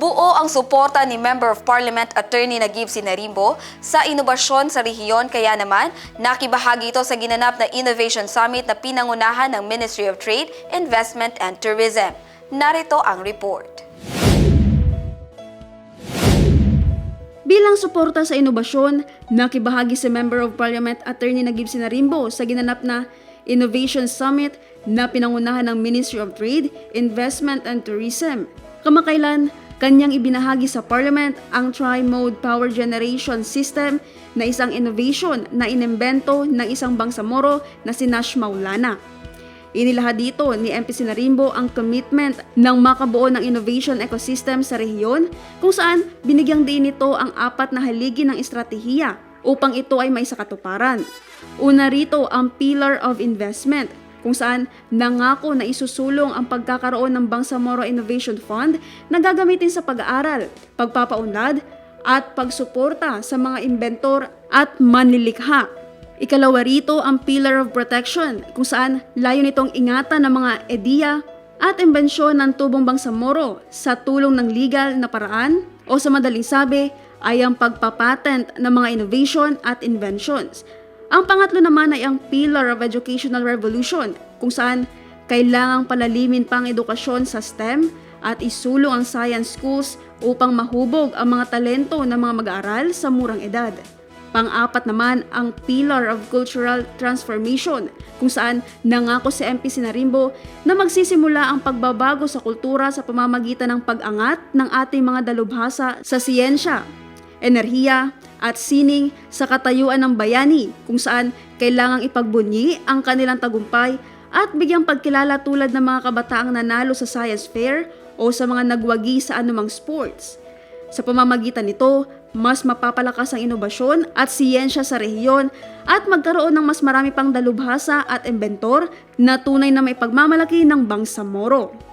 Buo ang suporta ni Member of Parliament Attorney Nagib Sinarimbo sa inobasyon sa rehiyon kaya naman nakibahagi ito sa ginanap na Innovation Summit na pinangunahan ng Ministry of Trade, Investment and Tourism. Narito ang report. Bilang suporta sa inobasyon, nakibahagi si Member of Parliament Attorney Nagib Sinarimbo sa ginanap na Innovation Summit na pinangunahan ng Ministry of Trade, Investment and Tourism. Kamakailan, kanyang ibinahagi sa Parliament ang Tri-Mode Power Generation System na isang innovation na inimbento ng isang bangsamoro na si Nash Maulana. Inilahad dito ni MP Sinarimbo ang commitment ng makabuo ng innovation ecosystem sa rehiyon kung saan binigyang din nito ang apat na haligi ng estratehiya upang ito ay may sakatuparan. Una rito ang Pillar of Investment kung saan nangako na isusulong ang pagkakaroon ng Bangsamoro Innovation Fund na gagamitin sa pag-aaral, pagpapaunlad at pagsuporta sa mga inventor at manlilikha Ikalawa rito ang Pillar of Protection kung saan layo nitong ingatan ng mga ideya at imbensyon ng tubong bangsamoro sa tulong ng legal na paraan o sa madaling sabi ay ang pagpapatent ng mga innovation at inventions. Ang pangatlo naman ay ang Pillar of Educational Revolution kung saan kailangang palalimin pang edukasyon sa STEM at isulong ang science schools upang mahubog ang mga talento ng mga mag-aaral sa murang edad. Pang-apat naman ang Pillar of Cultural Transformation kung saan nangako si MP Sinarimbo na magsisimula ang pagbabago sa kultura sa pamamagitan ng pag-angat ng ating mga dalubhasa sa siyensya, enerhiya at sining sa katayuan ng bayani kung saan kailangang ipagbunyi ang kanilang tagumpay at bigyang pagkilala tulad ng mga kabataang nanalo sa science fair o sa mga nagwagi sa anumang sports. Sa pamamagitan nito, mas mapapalakas ang inobasyon at siyensya sa rehiyon at magkaroon ng mas marami pang dalubhasa at inventor na tunay na may pagmamalaki ng Bangsamoro.